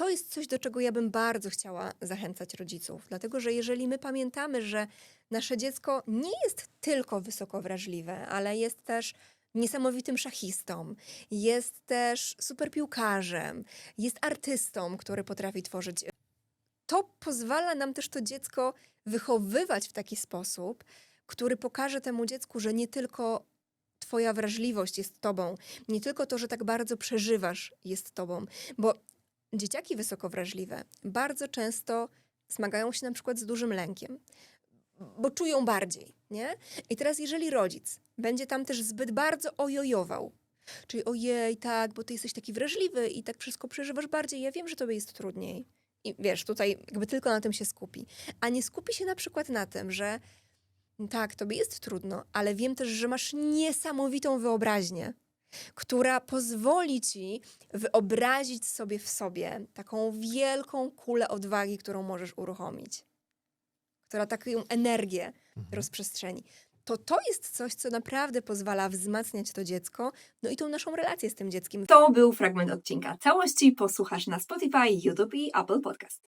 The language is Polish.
to jest coś, do czego ja bym bardzo chciała zachęcać rodziców. Dlatego, że jeżeli my pamiętamy, że nasze dziecko nie jest tylko wysoko wrażliwe, ale jest też niesamowitym szachistą, jest też super piłkarzem, jest artystą, który potrafi tworzyć. To pozwala nam też to dziecko wychowywać w taki sposób, który pokaże temu dziecku, że nie tylko Twoja wrażliwość jest tobą, nie tylko to, że tak bardzo przeżywasz, jest tobą, bo dzieciaki wysoko wrażliwe bardzo często zmagają się na przykład z dużym lękiem, bo czują bardziej, nie? I teraz, jeżeli rodzic będzie tam też zbyt bardzo ojojował, czyli ojej, tak, bo ty jesteś taki wrażliwy i tak wszystko przeżywasz bardziej, ja wiem, że tobie jest trudniej. I wiesz, tutaj jakby tylko na tym się skupi. A nie skupi się na przykład na tym, że tak, tobie jest trudno, ale wiem też, że masz niesamowitą wyobraźnię, która pozwoli ci wyobrazić sobie w sobie taką wielką kulę odwagi, którą możesz uruchomić, która taką energię rozprzestrzeni. To to jest coś, co naprawdę pozwala wzmacniać to dziecko, no i tą naszą relację z tym dzieckiem. To był fragment odcinka. Całości posłuchasz na Spotify, YouTube i Apple Podcast.